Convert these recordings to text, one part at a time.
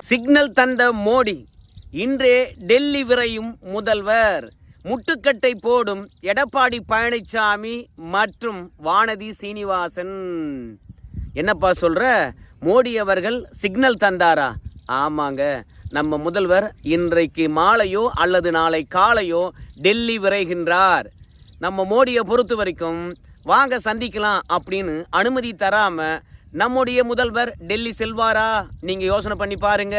Signal தந்த மோடி இன்றே டெல்லி விரையும் முதல்வர். முட்டுக்கட்டை போடும் எடப்பாடி பழனிசாமி மற்றும் வானதி சீனிவாசன். என்னப்பா சொல்ற? மோடி அவர்கள் சிக்னல் தந்தாரா? ஆமாங்க. நம்ம முதல்வர் இன்றைக்கு மாலையோ அல்லது நாளை காலையோ டெல்லி விரைகின்றார். நம்ம மோடியை பொறுத்த வரைக்கும் வாங்க சந்திக்கலாம் அப்படின்னு அனுமதி தராமல் நம்முடைய முதல்வர் டெல்லி செல்வாரா? நீங்கள் யோசனை பண்ணி பாருங்க.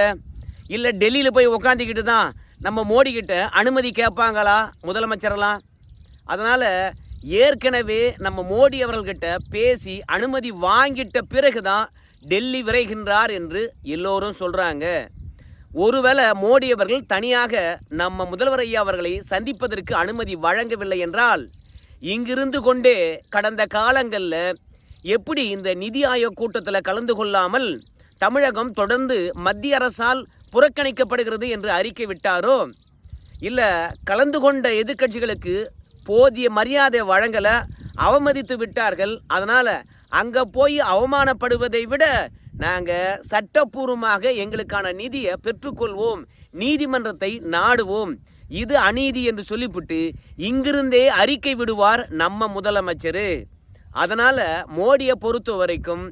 இல்லை டெல்லியில் போய் உக்காந்துக்கிட்டு தான் நம்ம மோடி அனுமதி கேட்பாங்களா? முதலமைச்சரெல்லாம் அதனால் ஏற்கனவே நம்ம மோடி அவர்கள்கிட்ட பேசி அனுமதி வாங்கிட்ட பிறகு தான் டெல்லி விரைகின்றார் என்று எல்லோரும் சொல்கிறாங்க ஒருவேளை மோடி அவர்கள் தனியாக நம்ம முதல்வர் ஐயா அவர்களை சந்திப்பதற்கு அனுமதி வழங்கவில்லை என்றால் இங்கிருந்து கொண்டே கடந்த காலங்களில் எப்படி இந்த நிதி ஆயோக் கூட்டத்தில் கலந்து கொள்ளாமல் தமிழகம் தொடர்ந்து மத்திய அரசால் புறக்கணிக்கப்படுகிறது என்று அறிக்கை விட்டாரோ? இல்லை கலந்து கொண்ட எதிர்க்கட்சிகளுக்கு போதிய மரியாதை வழங்கலை அவமதித்து விட்டார்கள் அதனால் அங்கே போய் அவமானப்படுவதை விட நாங்கள் சட்டப்பூர்வமாக எங்களுக்கான நிதியை பெற்றுக்கொள்வோம் நீதிமன்றத்தை நாடுவோம் இது அநீதி என்று சொல்லிவிட்டு இங்கிருந்தே அறிக்கை விடுவார் நம்ம முதலமைச்சர். அதனால் மோடியை பொறுத்த வரைக்கும்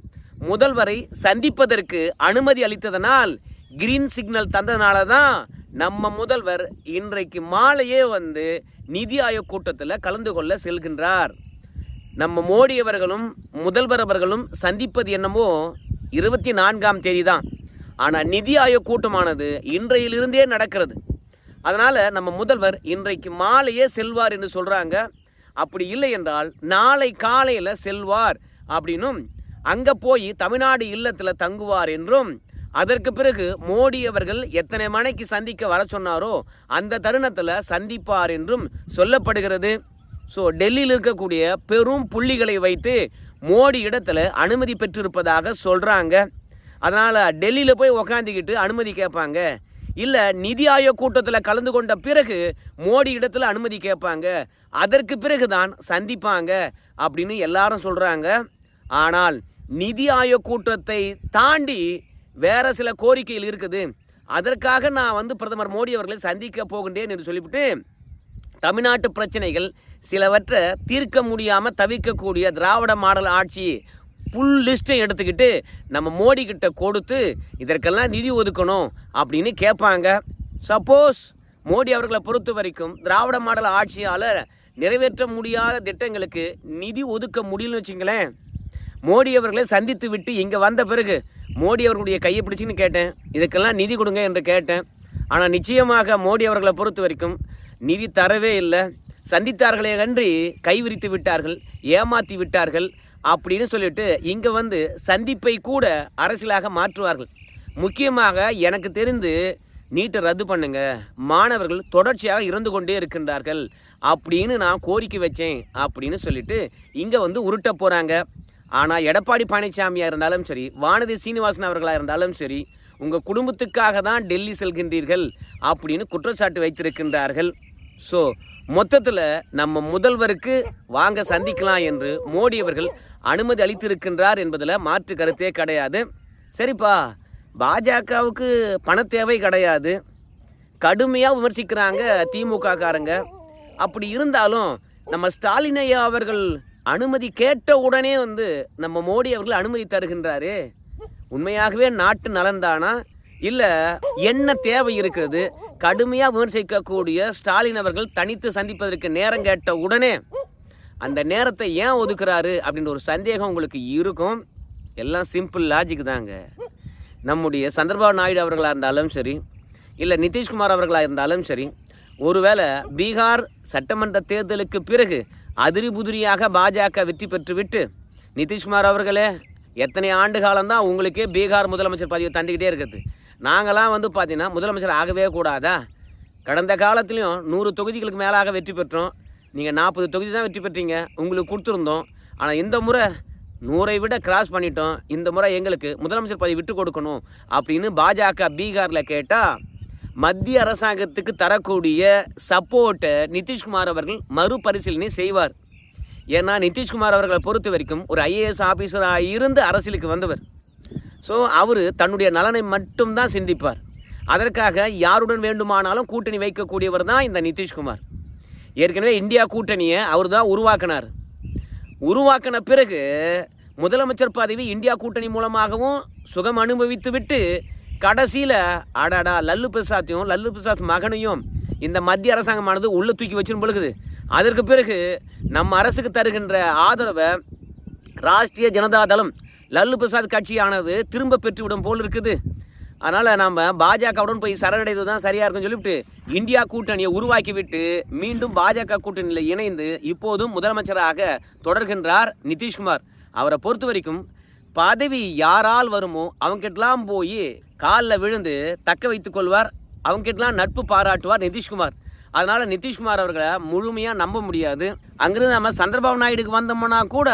முதல்வரை சந்திப்பதற்கு அனுமதி அளித்ததனால் கிரீன் சிக்னல் தந்ததுனால தான் நம்ம முதல்வர் இன்றைக்கு மாலையே வந்து நிதி ஆயோக் கூட்டத்தில் கலந்து கொள்ள செல்கின்றார். நம்ம மோடி அவர்களும் முதல்வர் அவர்களும் சந்திப்பது என்னமோ இருபத்தி நான்காம் தேதி தான் ஆனால் நிதி ஆயோக் கூட்டமானது இன்றையிலிருந்தே நடக்கிறது. அதனால் நம்ம முதல்வர் இன்றைக்கு மாலையே செல்வார் என்று சொல்கிறாங்க அப்படி இல்லை என்றால் நாளை காலையில் செல்வார் அப்படின்னும் அங்கே போய் தமிழ்நாடு இல்லத்தில் தங்குவார் என்றும் அதற்கு பிறகு மோடி அவர்கள் எத்தனை மணிக்கு சந்திக்க வர சொன்னாரோ அந்த தருணத்தில் சந்திப்பார் என்றும் சொல்லப்படுகிறது. ஸோ டெல்லியில் இருக்கக்கூடிய பெரும் புள்ளிகளை வைத்து மோடி இடத்துல அனுமதி பெற்றிருப்பதாக சொல்கிறாங்க அதனால் டெல்லியில் போய் உக்காந்துக்கிட்டு அனுமதி கேட்பாங்க. இல்லை நிதி ஆயோக் கூட்டத்தில் கலந்து கொண்ட பிறகு மோடி இடத்துல அனுமதி கேட்பாங்க. அதற்கு பிறகு தான் சந்திப்பாங்க அப்படின்னு எல்லாரும் சொல்கிறாங்க ஆனால் நிதி ஆயோக் கூட்டத்தை தாண்டி வேறு சில கோரிக்கைகள் இருக்குது. அதற்காக நான் வந்து பிரதமர் மோடி அவர்களை சந்திக்க போகின்றேன் என்று சொல்லிவிட்டு தமிழ்நாட்டு பிரச்சனைகள் சிலவற்றை தீர்க்க முடியாமல் தவிக்கக்கூடிய திராவிட மாடல் ஆட்சி ஃபுல் லிஸ்ட்டை எடுத்துக்கிட்டு நம்ம மோடி கிட்ட கொடுத்து இதற்கெல்லாம் நிதி ஒதுக்கணும் அப்படின்னு கேட்பாங்க. சப்போஸ் மோடி அவர்களை பொறுத்த வரைக்கும் திராவிட மாடல் ஆட்சியால் நிறைவேற்ற முடியாத திட்டங்களுக்கு நிதி ஒதுக்க முடியலன்னு வச்சுங்களேன். மோடி அவர்களை சந்தித்து விட்டு இங்கே வந்த பிறகு மோடி அவர்களுடைய கையை பிடிச்சின்னு கேட்டேன். இதுக்கெல்லாம் நிதி கொடுங்க என்று கேட்டேன். ஆனால் நிச்சயமாக மோடி அவர்களை பொறுத்த வரைக்கும் நிதி தரவே இல்லை. சந்தித்தார்களே அன்றி கைவிரித்து விட்டார்கள் ஏமாற்றி விட்டார்கள். அப்படின்னு சொல்லிட்டு இங்கே வந்து சந்திப்பை கூட அரசியலாக மாற்றுவார்கள். முக்கியமாக எனக்கு தெரிந்து நீட்டை ரத்து பண்ணுங்க. மாணவர்கள் தொடர்ச்சியாக இறந்து கொண்டே இருக்கின்றார்கள். அப்படின்னு நான் கோரிக்கை வச்சேன் அப்படின்னு சொல்லிட்டு இங்கே வந்து உருட்ட போகிறாங்க ஆனால் எடப்பாடி பழனிசாமியாக இருந்தாலும் சரி வானதி சீனிவாசன் அவர்களாக இருந்தாலும் சரி உங்கள் குடும்பத்துக்காக தான் டெல்லி செல்கின்றீர்கள் அப்படின்னு குற்றச்சாட்டு வைத்திருக்கின்றார்கள். ஸோ மொத்தத்தில் நம்ம முதல்வருக்கு வாங்க சந்திக்கலாம் என்று மோடி அவர்கள் அனுமதி அளித்திருக்கின்றார் என்பதில் மாற்று கருத்தே கிடையாது. சரிப்பா பாஜகவுக்கு பண தேவை கிடையாது. கடுமையாக விமர்சிக்கிறாங்க திமுக காரங்க அப்படி இருந்தாலும் நம்ம ஸ்டாலின் ஐயா அவர்கள் அனுமதி கேட்ட உடனே வந்து நம்ம மோடி அவர்கள் அனுமதி தருகின்றாரு. உண்மையாகவே நாட்டு நலன்தானா? இல்லை என்ன தேவை இருக்கிறது? கடுமையாக விமர்சிக்கக்கூடிய ஸ்டாலின் அவர்கள் தனித்து சந்திப்பதற்கு நேரம் கேட்ட உடனே அந்த நேரத்தை ஏன் ஒதுக்குறாரு அப்படின்ற ஒரு சந்தேகம் உங்களுக்கு இருக்கும். எல்லாம் சிம்பிள் லாஜிக் தாங்க. நம்முடைய சந்திரபாபு நாயுடு அவர்களாக இருந்தாலும் சரி இல்லை நிதிஷ்குமார் அவர்களாக இருந்தாலும் சரி ஒருவேளை பீகார் சட்டமன்ற தேர்தலுக்கு பிறகு அதிரி புதிரியாக பாஜக வெற்றி பெற்றுவிட்டு நிதிஷ்குமார் அவர்களே எத்தனை ஆண்டு காலம்தான் உங்களுக்கே பீகார் முதலமைச்சர் பதவி தந்துக்கிட்டே இருக்கிறது. நாங்களாம் வந்து பார்த்தீங்கன்னா முதலமைச்சர் ஆகவே கூடாதா? கடந்த காலத்துலேயும் நூறு தொகுதிகளுக்கு மேலாக வெற்றி பெற்றோம். நீங்கள் நாற்பது தொகுதி தான் வெற்றி பெற்றீங்க. உங்களுக்கு கொடுத்துருந்தோம். ஆனால் இந்த முறை நூறை விட கிராஸ் பண்ணிட்டோம். இந்த முறை எங்களுக்கு முதலமைச்சர் பதவி விட்டு கொடுக்கணும் அப்படின்னு பாஜக பீகாரில் கேட்டால் மத்திய அரசாங்கத்துக்கு தரக்கூடிய சப்போர்ட்டை நிதிஷ்குமார் அவர்கள் மறுபரிசீலனை செய்வார். ஏன்னா நிதிஷ்குமார் அவர்களை பொறுத்த வரைக்கும் ஒரு ஐஏஎஸ் ஆஃபீஸராக இருந்து அரசியலுக்கு வந்தவர். ஸோ அவர் தன்னுடைய நலனை மட்டும்தான் சிந்திப்பார். அதற்காக யாருடன் வேண்டுமானாலும் கூட்டணி வைக்கக்கூடியவர் தான் இந்த நிதிஷ்குமார். ஏற்கனவே இந்தியா கூட்டணியை அவர் தான் உருவாக்கினார். உருவாக்கின பிறகு முதலமைச்சர் பதவி இந்தியா கூட்டணி மூலமாகவும் சுகம் அனுபவித்து விட்டு கடைசியில் அடாடா லல்லு பிரசாத்தையும் லல்லு பிரசாத் மகனையும் இந்த மத்திய அரசாங்கமானது உள்ளே தூக்கி வச்சுன்னு பொழுது அதற்கு பிறகு நம்ம அரசுக்கு தருகின்ற ஆதரவை ராஷ்டிரிய ஜனதா தளம் லல்லு பிரசாத் கட்சியானது திரும்ப பெற்றுவிடும் போல் இருக்குது. அதனால் நம்ம பாஜகவுடன் போய் சரணடைவது தான் சரியாக இருக்குன்னு சொல்லிவிட்டு இந்தியா கூட்டணியை உருவாக்கி விட்டு மீண்டும் பாஜக கூட்டணியில் இணைந்து இப்போதும் முதலமைச்சராக தொடர்கின்றார் நிதிஷ்குமார். அவரை பொறுத்த வரைக்கும் பதவி யாரால் வருமோ அவங்ககிட்டலாம் போய் காலில் விழுந்து தக்க வைத்துக் கொள்வார். அவங்ககிட்டலாம் நட்பு பாராட்டுவார் நிதிஷ்குமார். அதனால் நிதிஷ்குமார் அவர்களை முழுமையாக நம்ப முடியாது. அங்கிருந்து நம்ம சந்திரபாபு நாயுடுக்கு வந்தோம்னா கூட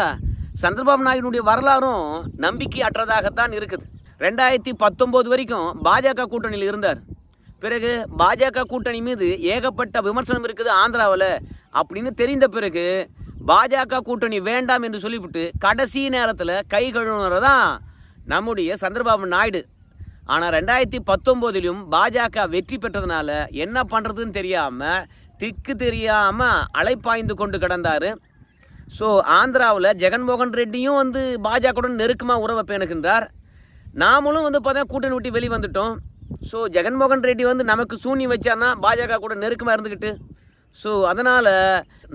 சந்திரபாபு நாயுடுடைய வரலாறும் நம்பிக்கை அற்றதாகத்தான் இருக்குது. ரெண்டாயிரத்தி பத்தொம்போது வரைக்கும் பாஜக கூட்டணியில் இருந்தார். பிறகு பாஜக கூட்டணி மீது ஏகப்பட்ட விமர்சனம் இருக்குது ஆந்திராவில். அப்படின்னு தெரிந்த பிறகு பாஜக கூட்டணி வேண்டாம் என்று சொல்லிவிட்டு கடைசி நேரத்தில் கை கழுவுனவர் தான் நம்முடைய சந்திரபாபு நாயுடு. ஆனால் ரெண்டாயிரத்தி பத்தொம்போதிலும் பாஜக வெற்றி பெற்றதுனால என்ன பண்ணுறதுன்னு தெரியாமல் திக்கு தெரியாமல் அலைப்பாய்ந்து கொண்டு கிடந்தார். ஸோ ஆந்திராவில் ஜெகன்மோகன் ரெட்டியும் வந்து பாஜகவுடன் நெருக்கமாக உறவை பேணுகின்றார். நாமளும் வந்து பார்த்தா கூட்டணி விட்டு வெளியே வந்துட்டோம் ஸோ ஜெகன்மோகன் ரெட்டி வந்து நமக்கு சூனியம் வச்சார்னா பாஜக கூட நெருக்கமாக இருந்துக்கிட்டு ஸோ அதனால்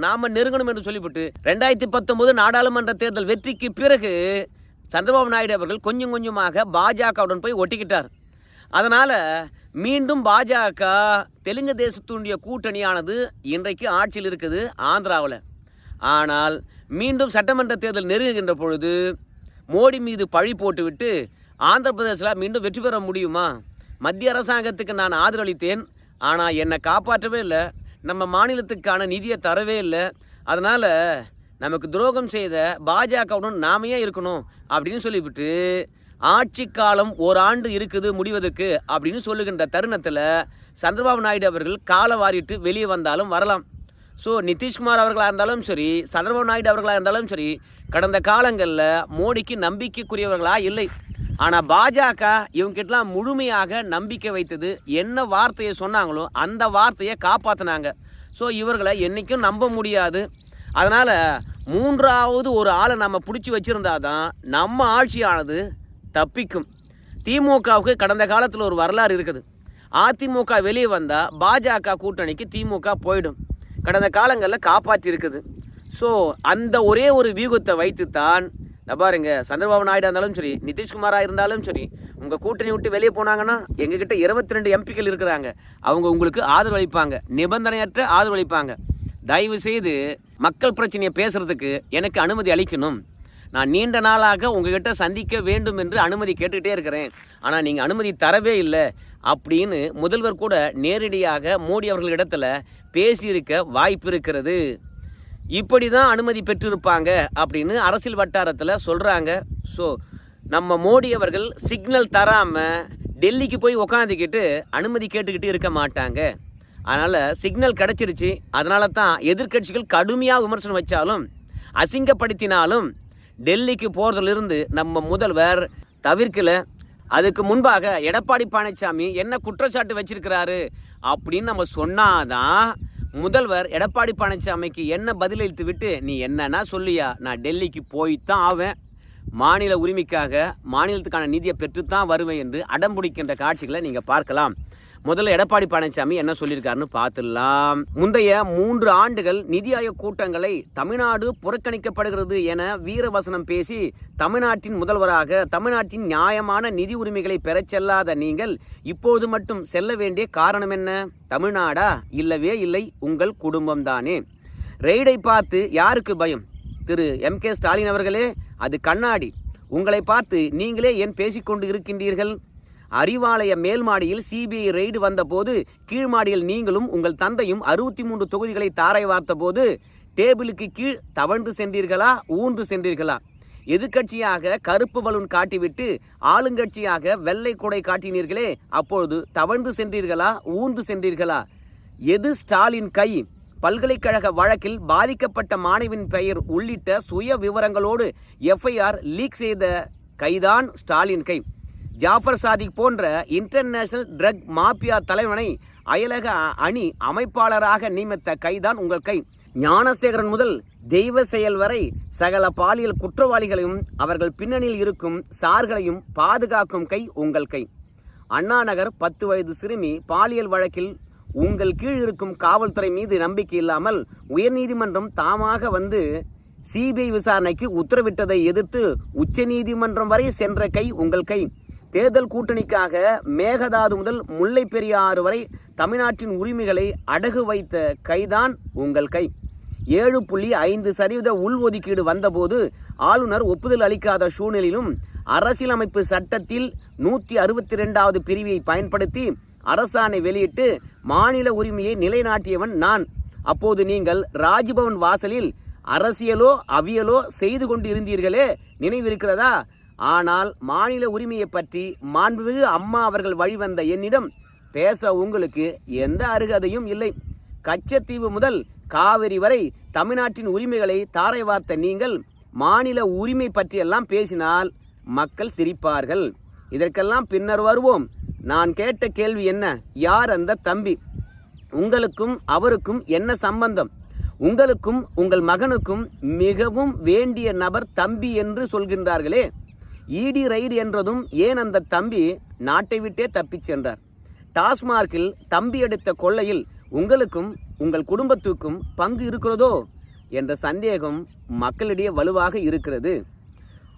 நாம் நெருங்கணும் என்று சொல்லிவிட்டு ரெண்டாயிரத்தி பத்தொம்போது நாடாளுமன்ற தேர்தல் வெற்றிக்கு பிறகு சந்திரபாபு நாயுடு அவர்கள் கொஞ்சம் கொஞ்சமாக பாஜகவுடன் போய் ஒட்டிக்கிட்டார். அதனால் மீண்டும் பாஜக தெலுங்கு தேசத்துடைய கூட்டணியானது இன்றைக்கு ஆட்சியில் இருக்குது ஆந்திராவில். ஆனால் மீண்டும் சட்டமன்ற தேர்தல் நெருங்குகின்ற பொழுது மோடி மீது பழி போட்டுவிட்டு ஆந்திர பிரதேசில் மீண்டும் வெற்றி பெற முடியுமா? மத்திய அரசாங்கத்துக்கு நான் ஆதரவளித்தேன். ஆனால் என்னை காப்பாற்றவே இல்லை. நம்ம மாநிலத்துக்கான நிதியை தரவே இல்லை. அதனால் நமக்கு துரோகம் செய்த பாஜகவுடன் நாமையே இருக்கணும்? அப்படின்னு சொல்லிவிட்டு ஆட்சி காலம் ஓராண்டு இருக்குது முடிவதற்கு அப்படின்னு சொல்லுகின்ற தருணத்தில் சந்திரபாபு நாயுடு அவர்கள் காலை வாரிட்டு வெளியே வந்தாலும் வரலாம். ஸோ நிதிஷ்குமார் அவர்களாக இருந்தாலும் சரி சந்திரபாபு நாயுடு அவர்களாக இருந்தாலும் சரி கடந்த காலங்களில் மோடிக்கு நம்பிக்கைக்குரியவர்களாக இல்லை. ஆனால் பாஜக இவங்ககிட்டலாம் முழுமையாக நம்பிக்கை வைத்தது என்ன வார்த்தையை சொன்னாங்களோ அந்த வார்த்தையை காப்பாற்றினாங்க ஸோ இவர்களை என்றைக்கும் நம்ப முடியாது. அதனால் மூன்றாவது ஒரு ஆளை நம்ம பிடிச்சி வச்சுருந்தா தான் நம்ம ஆட்சியானது தப்பிக்கும். திமுகவுக்கு கடந்த காலத்தில் ஒரு வரலாறு இருக்குது. அதிமுக வெளியே வந்தால் பாஜக கூட்டணிக்கு திமுக போயிடும். கடந்த காலங்களில் காப்பாற்றி இருக்குது ஸோ அந்த ஒரே ஒரு வியூகத்தை வைத்து தான் நான் பாருங்க சந்திரபாபு நாயுடு இருந்தாலும் சரி நிதிஷ்குமாராக இருந்தாலும் சரி உங்கள் கூட்டணி விட்டு வெளியே போனாங்கன்னா எங்ககிட்ட இருபத்தி ரெண்டு எம்பிக்கள் இருக்கிறாங்க. அவங்க உங்களுக்கு ஆதரவளிப்பாங்க நிபந்தனையற்ற ஆதரவளிப்பாங்க தயவு செய்து மக்கள் பிரச்சனையை பேசுறதுக்கு எனக்கு அனுமதி அளிக்கணும். நான் நீண்ட நாளாக உங்ககிட்ட சந்திக்க வேண்டும் என்று அனுமதி கேட்டுக்கிட்டே இருக்கிறேன். ஆனால் நீங்கள் அனுமதி தரவே இல்லை அப்படின்னு முதல்வர் கூட நேரடியாக மோடி அவர்களிடத்தில் பேசியிருக்க வாய்ப்பு இருக்கிறது. இப்படி தான் அனுமதி பெற்றிருப்பாங்க அப்படின்னு அரசியல் வட்டாரத்தில் சொல்கிறாங்க ஸோ நம்ம மோடி அவர்கள் சிக்னல் தராமல் டெல்லிக்கு போய் உக்காந்துக்கிட்டு அனுமதி கேட்டுக்கிட்டு இருக்க மாட்டாங்க. அதனால் சிக்னல் கிடச்சிருச்சு. அதனால தான் எதிர்க்கட்சிகள் கடுமையாக விமர்சனம் வச்சாலும் அசிங்கப்படுத்தினாலும் டெல்லிக்கு போகிறதுலேருந்து நம்ம முதல்வர் தவிர்க்கல. அதுக்கு முன்பாக எடப்பாடி பழனிசாமி என்ன குற்றச்சாட்டு வச்சிருக்கிறாரு அப்படின்னு நம்ம சொன்னாதான் முதல்வர் எடப்பாடி பழனிசாமிக்கு என்ன பதிலளித்து விட்டு நீ என்னன்னா சொல்லியா? நான் டெல்லிக்கு போய்த்தான் ஆவேன். மாநில உரிமைக்காக மாநிலத்துக்கான நிதியை பெற்றுத்தான் வருவேன் என்று அடம் பிடிக்கின்ற காட்சிகளை நீங்கள் பார்க்கலாம். முதல்ல எடப்பாடி பழனிசாமி என்ன சொல்லியிருக்காருன்னு பார்த்துடலாம். முந்தைய மூன்று ஆண்டுகள் நிதி ஆயோக் கூட்டங்களை தமிழ்நாடு புறக்கணிக்கப்படுகிறது என வீரவசனம் பேசி தமிழ்நாட்டின் முதல்வராக தமிழ்நாட்டின் நியாயமான நிதி உரிமைகளை பெறச் செல்லாத நீங்கள் இப்போது மட்டும் செல்ல வேண்டிய காரணம் என்ன? தமிழ்நாடா? இல்லவே இல்லை. உங்கள் குடும்பம்தானே. ரெய்டை பார்த்து யாருக்கு பயம்? திரு. எம். கே. ஸ்டாலின் அவர்களே அது கண்ணாடி. உங்களை பார்த்து நீங்களே ஏன் பேசிக்கொண்டு இருக்கின்றீர்கள்? அறிவாலய மேல்மாடியில் சிபிஐ ரெய்டு வந்தபோது கீழ் மாடியில் நீங்களும் உங்கள் தந்தையும் அறுபத்தி மூன்று தொகுதிகளை தாரை வார்த்தபோது டேபிளுக்கு கீழ் தவழ்ந்து சென்றீர்களா ஊர்ந்து சென்றீர்களா? எதிர்க்கட்சியாக கருப்பு பலூன் காட்டிவிட்டு ஆளுங்கட்சியாக வெள்ளை கொடை காட்டினீர்களே அப்பொழுது தவழ்ந்து சென்றீர்களா ஊர்ந்து சென்றீர்களா? எது ஸ்டாலின் கை? பல்கலைக்கழக வழக்கில் பாதிக்கப்பட்ட மாணவின் பெயர் உள்ளிட்ட சுய விவரங்களோடு எஃப்ஐஆர் லீக் செய்த கைதான் ஸ்டாலின் கை. ஜாஃபர் சாதிக் போன்ற இன்டர்நேஷனல் ட்ரக் மாபியா தலைவனை அயலக அணி அமைப்பாளராக நியமித்த கைதான் உங்கள் கை. ஞானசேகரன் முதல் தெய்வ செயல் வரை சகல பாலியல் குற்றவாளிகளையும் அவர்கள் பின்னணியில் இருக்கும் சார்களையும் பாதுகாக்கும் கை உங்கள் கை. அண்ணாநகர் பத்து வயது சிறுமி பாலியல் வழக்கில் உங்கள் கீழ் இருக்கும் காவல்துறை மீது நம்பிக்கை இல்லாமல் உயர்நீதிமன்றம் தாமாக வந்து சிபிஐ விசாரணைக்கு உத்தரவிட்டதை எதிர்த்து உச்சநீதிமன்றம் வரை சென்ற கை உங்கள் கை. தேர்தல் கூட்டணிக்காக மேகதாது முதல் முல்லை பெரியாறு வரை தமிழ்நாட்டின் உரிமைகளை அடகு வைத்த கைதான் உங்கள் கை. ஏழு புள்ளி ஐந்து சதவீத உள்ஒதுக்கீடு வந்தபோது ஆளுநர் ஒப்புதல் அளிக்காத சூழ்நிலையிலும் அரசியலமைப்பு சட்டத்தில் நூற்றி அறுபத்தி ரெண்டாவது பிரிவை பயன்படுத்தி அரசாணை வெளியிட்டு மாநில உரிமையை நிலைநாட்டியவன் நான். அப்போது நீங்கள் ராஜ்பவன் வாசலில் அரசியலோ அவியலோ செய்து கொண்டு இருந்தீர்களே நினைவிருக்கிறதா? ஆனால் மாநில உரிமையை பற்றி மாண்புமிகு அம்மா அவர்கள் வழிவந்த என்னிடம் பேச உங்களுக்கு எந்த அருகதையும் இல்லை. கச்சத்தீவு முதல் காவிரி வரை தமிழ்நாட்டின் உரிமைகளை தாரை வார்த்த நீங்கள் மாநில உரிமை பற்றியெல்லாம் பேசினால் மக்கள் சிரிப்பார்கள். இதற்கெல்லாம் பின்னர் வருவோம். நான் கேட்ட கேள்வி என்ன? யார் அந்த தம்பி? உங்களுக்கும் அவருக்கும் என்ன சம்பந்தம்? உங்களுக்கும் உங்கள் மகனுக்கும் மிகவும் வேண்டிய நபர் தம்பி என்று சொல்கின்றார்களே. ஈடி ரைடு என்றதும் ஏன் அந்த தம்பி நாட்டை விட்டே தப்பிச் சென்றார்? டாஸ்மார்க்கில் தம்பி எடுத்த கொள்ளையில் உங்களுக்கும் உங்கள் குடும்பத்துக்கும் பங்கு இருக்கிறதோ? என்ற சந்தேகம் மக்களிடையே வலுவாக இருக்கிறது.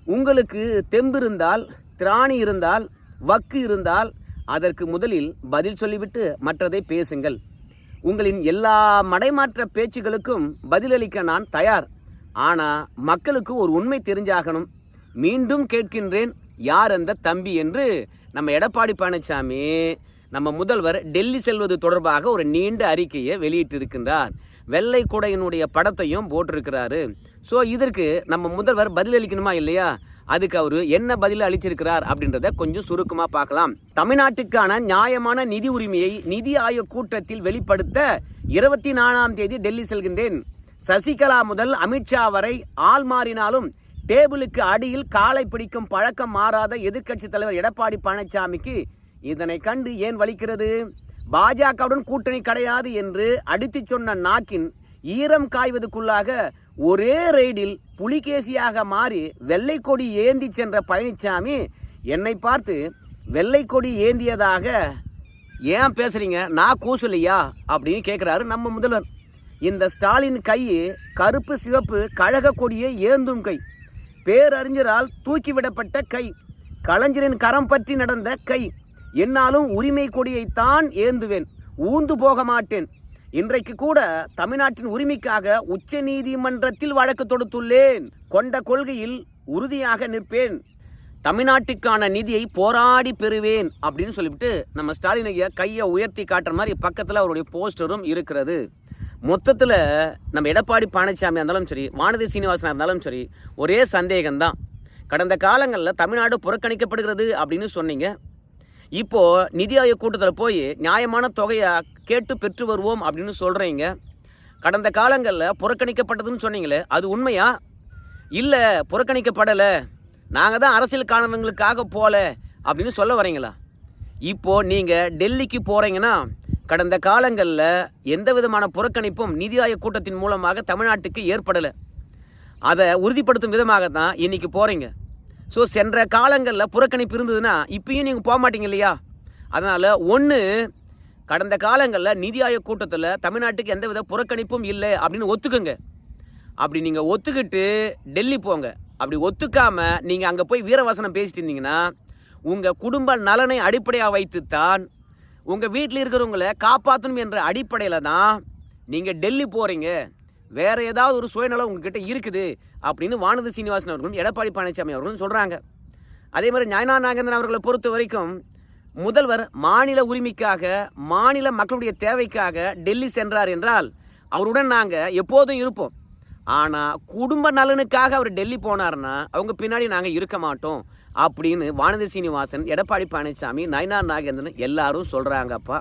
உங்களுக்கு தெம்பு இருந்தால் திராணி இருந்தால் வக்கு இருந்தால் அதற்கு முதலில் பதில் சொல்லிவிட்டு மற்றதை பேசுங்கள். உங்களின் எல்லா மடைமாற்ற பேச்சுகளுக்கும் பதிலளிக்க நான் தயார். ஆனால் மக்களுக்கு ஒரு உண்மை தெரிஞ்சாகணும். மீண்டும் கேட்கின்றேன் யார் அந்த தம்பி? என்று நம்ம எடப்பாடி பழனிசாமி நம்ம முதல்வர் டெல்லி செல்வது தொடர்பாக ஒரு நீண்ட அறிக்கையை வெளியிட்டிருக்கின்றார். வெள்ளை குடையினுடைய படத்தையும் போட்டிருக்கிறாரு. ஸோ இதற்கு நம்ம முதல்வர் பதிலளிக்கணுமா இல்லையா? அதுக்கு அவர் என்ன பதில் அளிச்சிருக்கிறார் அப்படின்றத கொஞ்சம் சுருக்கமாக பார்க்கலாம். தமிழ்நாட்டுக்கான நியாயமான நிதி உரிமையை நிதி ஆயோக் கூட்டத்தில் வெளிப்படுத்த இருபத்தி நாலாம் தேதி டெல்லி செல்கின்றேன். சசிகலா முதல் அமித்ஷா வரை ஆள் மாறினாலும் டேபிளுக்கு அடியில் காலை பிடிக்கும் பழக்கம் மாறாத எதிர்க்கட்சி தலைவர் எடப்பாடி பழனிசாமிக்கு இதனை கண்டு ஏன் வலிக்கிறது? பாஜகவுடன் கூட்டணி கிடையாது என்று அடித்து சொன்ன நாக்கின் ஈரம் காய்வதற்குள்ளாக ஒரே ரெய்டில் புலிகேசியாக மாறி வெள்ளை கொடி ஏந்தி சென்ற பழனிசாமி என்னை பார்த்து வெள்ளை கொடி ஏந்தியதாக? ஏன் பேசுறீங்க? நான் கூசலையா? அப்படின்னு கேட்குறாரு நம்ம முதல்வர். இந்த ஸ்டாலின் கை கருப்பு சிவப்பு கழக கொடியை ஏந்தும் கை. பேரறிஞரால் தூக்கிவிடப்பட்ட கை. கலைஞரின் கரம் பற்றி நடந்த கை. என்னாலும் உரிமை கொடியைத்தான் ஏந்துவேன். ஊந்து போக மாட்டேன். இன்றைக்கு கூட தமிழ்நாட்டின் உரிமைக்காக உச்ச நீதிமன்றத்தில் வழக்கு தொடுத்துள்ளேன். கொண்ட கொள்கையில் உறுதியாக நிற்பேன். தமிழ்நாட்டுக்கான நிதியை போராடி பெறுவேன் அப்படின்னு சொல்லிவிட்டு நம்ம ஸ்டாலின் ஐயா கையை உயர்த்தி காட்டுற மாதிரி பக்கத்தில் அவருடைய போஸ்டரும் இருக்கிறது. மொத்தத்தில் நம்ம எடப்பாடி பழனிசாமி இருந்தாலும் சரி வானதி சீனிவாசனாக இருந்தாலும் சரி ஒரே சந்தேகம்தான். கடந்த காலங்களில் தமிழ்நாடு புறக்கணிக்கப்படுகிறது அப்படின்னு சொன்னீங்க. இப்போது நிதி ஆயோக் கூட்டத்தில் போய் நியாயமான தொகையை கேட்டு பெற்று வருவோம் அப்படின்னு சொல்கிறீங்க கடந்த காலங்களில் புறக்கணிக்கப்பட்டதுன்னு சொன்னீங்களே அது உண்மையா? இல்லை புறக்கணிக்கப்படலை. நாங்கள் தான் அரசியல் காரணங்களுக்காக போகல அப்படின்னு சொல்ல வரீங்களா? இப்போது நீங்கள் டெல்லிக்கு போகிறீங்கன்னா கடந்த காலங்களில் எந்த விதமான புறக்கணிப்பும் நிதி ஆயோக் கூட்டத்தின் மூலமாக தமிழ்நாட்டுக்கு ஏற்படலை. அதை உறுதிப்படுத்தும் விதமாக தான் இன்னைக்கு போகிறீங்க ஸோ சென்ற காலங்களில் புறக்கணிப்பு இருந்ததுன்னா இப்பயும் நீங்கள் போக மாட்டீங்க இல்லையா? அதனால் ஒன்று கடந்த காலங்களில் நிதி ஆயோக் கூட்டத்தில் தமிழ்நாட்டுக்கு எந்தவித புறக்கணிப்பும் இல்லை அப்படின்னு ஒத்துக்குங்க. அப்படி நீங்கள் ஒத்துக்கிட்டு டெல்லி போங்க. அப்படி ஒத்துக்காமல் நீங்கள் அங்கே போய் வீரவசனம் பேசிட்டு இருந்தீங்கன்னா உங்கள் குடும்ப நலனை அடிப்படையாக வைத்து தான் உங்கள் வீட்டில் இருக்கிறவங்கள காப்பாற்றணும் என்ற அடிப்படையில் தான் நீங்கள் டெல்லி போகிறீங்க வேறு ஏதாவது ஒரு சுயநலம் உங்ககிட்ட இருக்குது அப்படின்னு வானதி சீனிவாசன் அவர்களும் எடப்பாடி பழனிசாமி அவர்களும் சொல்கிறாங்க அதே மாதிரி ஞானா நாகேந்திரன் அவர்களை பொறுத்த வரைக்கும் முதல்வர் மாநில உரிமைக்காக மாநில மக்களுடைய தேவைக்காக டெல்லி சென்றார் என்றால் அவருடன் நாங்கள் எப்போதும் இருப்போம். ஆனால் குடும்ப நலனுக்காக அவர் டெல்லி போனார்னா அவங்க பின்னாடி நாங்கள் இருக்க மாட்டோம். அப்படின்னு வானதி சீனிவாசன் எடப்பாடி பழனிசாமி நயனார் நாகேந்திரன் எல்லாரும் சொல்கிறாங்கப்பா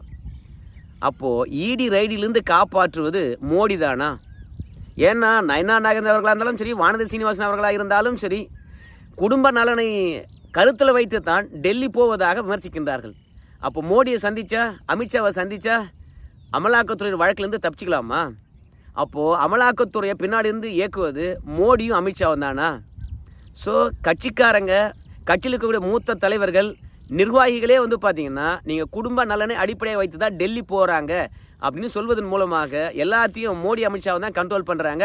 அப்போது இடி ரைடிலிருந்து காப்பாற்றுவது மோடி தானா ஏன்னா நயனா நாகேந்திரன் அவர்களாக இருந்தாலும் சரி வானதி சீனிவாசன் அவர்களாக இருந்தாலும் சரி குடும்ப நலனை கருத்தில் வைத்து தான் டெல்லி போவதாக விமர்சிக்கின்றார்கள். அப்போ மோடியை சந்தித்தா அமித்ஷாவை சந்தித்தா அமலாக்கத்துறையின் வழக்கிலேருந்து தப்பிச்சுக்கலாமா? அப்போது அமலாக்கத்துறையை பின்னாடி இருந்து இயக்குவது மோடியும் அமித்ஷாவும் தானா? ஸோ கட்சிக்காரங்க கட்சியில் இருக்கக்கூடிய மூத்த தலைவர்கள் நிர்வாகிகளே வந்து பார்த்தீங்கன்னா நீங்கள் குடும்ப நலனை அடிப்படையாக வைத்து தான் டெல்லி போகிறாங்க அப்படின்னு சொல்வதன் மூலமாக எல்லாத்தையும் மோடி அமித்ஷாவை தான் கண்ட்ரோல் பண்ணுறாங்க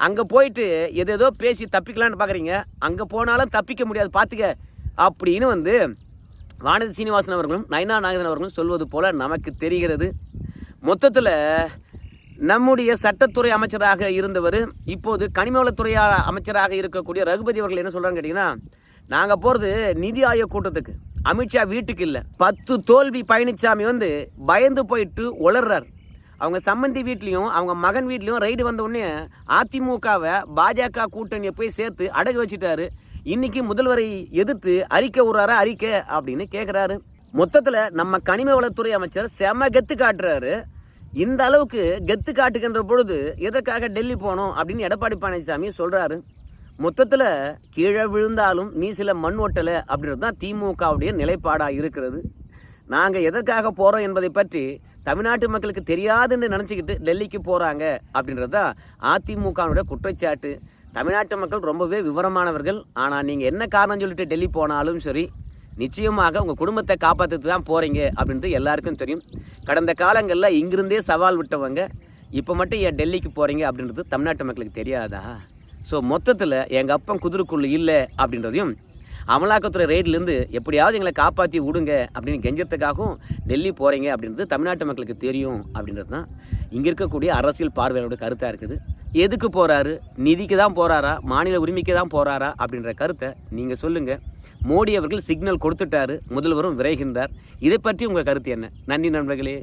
அங்கே போயிட்டு எதேதோ பேசி தப்பிக்கலான்னு பார்க்குறீங்க அங்கே போனாலும் தப்பிக்க முடியாது பார்த்துக்க அப்படின்னு வந்து வானதி சீனிவாசன் அவர்களும் நயனா நாகதன் அவர்களும் சொல்வது போல் நமக்கு தெரிகிறது. மொத்தத்தில் நம்முடைய சட்டத்துறை அமைச்சராக இருந்தவர் இப்போது கனிமவளத்துறை அமைச்சராக இருக்கக்கூடிய ரகுபதி அவர்கள் என்ன சொல்கிறாங்க கேட்டிங்கன்னா நாங்கள் போகிறது நிதி ஆயோக் கூட்டத்துக்கு. அமித்ஷா வீட்டுக்கு இல்லை. பத்து தோல்வி பழனிசாமி வந்து பயந்து போயிட்டு உளர்றார் அவங்க சம்மந்தி வீட்லேயும் அவங்க மகன் வீட்லேயும் ரைடு வந்த உடனே அதிமுகவை பாஜக கூட்டணியை போய் சேர்த்து அடகு வச்சுட்டாரு. இன்னைக்கு முதல்வரை எதிர்த்து அறிக்கை விடுறாரா அறிக்கை அப்படின்னு கேட்குறாரு மொத்தத்தில் நம்ம கனிம வளத்துறை அமைச்சர் செம கெத்து காட்டுறாரு. இந்த அளவுக்கு கெத்து காட்டுகின்ற பொழுது எதற்காக டெல்லி போனோம் அப்படின்னு எடப்பாடி பழனிசாமி சொல்கிறாரு மொத்தத்தில் கீழே விழுந்தாலும் நீ சில மண் ஒட்டலை அப்படின்றது தான் திமுகவுடைய நிலைப்பாடாக இருக்கிறது. நாங்கள் எதற்காக போகிறோம் என்பதை பற்றி தமிழ்நாட்டு மக்களுக்கு தெரியாதுன்னு நினச்சிக்கிட்டு டெல்லிக்கு போகிறாங்க அப்படின்றது தான் அதிமுகனுடைய குற்றச்சாட்டு. தமிழ்நாட்டு மக்கள் ரொம்பவே விவரமானவர்கள். ஆனால் நீங்கள் என்ன காரணம் சொல்லிட்டு டெல்லி போனாலும் சரி நிச்சயமாக உங்கள் குடும்பத்தை காப்பாற்றிட்டு தான் போகிறீங்க அப்படின்றது எல்லாருக்கும் தெரியும். கடந்த காலங்களில் இங்கிருந்தே சவால் விட்டவங்க இப்போ மட்டும் ஏன் டெல்லிக்கு போகிறீங்க அப்படின்றது தமிழ்நாட்டு மக்களுக்கு தெரியாதா? ஸோ மொத்தத்தில் எங்கள் அப்பன் குதிரைக்குள்ளே இல்லை அப்படின்றதையும் அமலாக்கத்துறை ரெய்ட்லேருந்து எப்படியாவது எங்களை காப்பாற்றி விடுங்க அப்படின்னு கெஞ்சத்துக்காகவும் டெல்லி போகிறீங்க அப்படின்றது தமிழ்நாட்டு மக்களுக்கு தெரியும் அப்படின்றது தான். இங்கே இருக்கக்கூடிய அரசியல் பார்வையோட கருத்தாக இருக்குது. எதுக்கு போகிறாரு நிதிக்கு தான் போகிறாரா மாநில உரிமைக்கு தான் போகிறாரா அப்படின்ற கருத்தை நீங்கள் சொல்லுங்கள் மோடி அவர்கள் சிக்னல் கொடுத்துட்டாரு. முதல்வரும் விரைகின்றார். இதை பற்றி உங்கள் கருத்து என்ன? நன்றி நண்பர்களே.